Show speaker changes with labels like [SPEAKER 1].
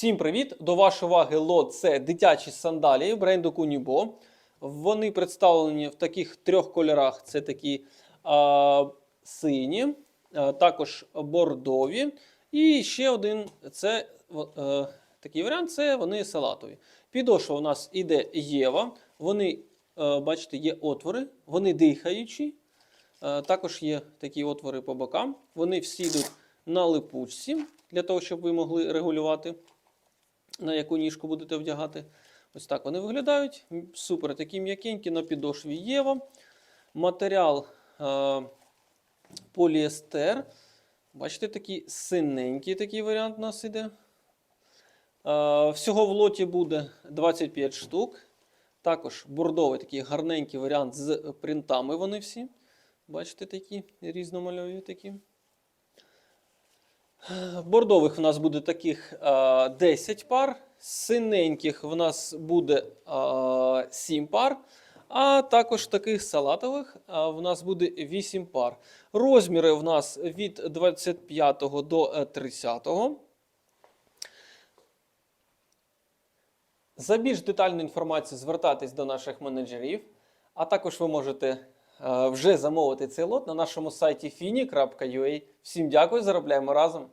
[SPEAKER 1] Всім привіт! До вашої уваги лот це дитячі сандалії бренду Кунібо. Вони представлені в таких трьох кольорах: це такі а, сині, а, також бордові. І ще один це е, такий варіант це вони салатові. Підошва у нас іде Єва. Вони, е, бачите, є отвори, вони дихаючі. Е, Також є такі отвори по бокам. Вони всі йдуть на липучці, для того, щоб ви могли регулювати, на яку ніжку будете вдягати. Ось так вони виглядають. Супер, такі м'якенькі на підошві Єва. Матеріал е, поліестер. Бачите, такий синенький такий варіант у нас іде. Е, Всього в лоті буде 25 штук. Також бордовий такий гарненький варіант з принтами вони всі. Бачите, такі різномальові такі. Е, Бордових в нас буде таких е, 10 пар, синеньких в нас буде е, 7 пар, а також таких салатових е, в нас буде 8 пар. Розміри в нас від 25 до е, 30. За більш детальну інформацію звертайтесь до наших менеджерів, а також ви можете е, вже замовити цей лот на нашому сайті fini.ua. Всім дякую, заробляємо разом!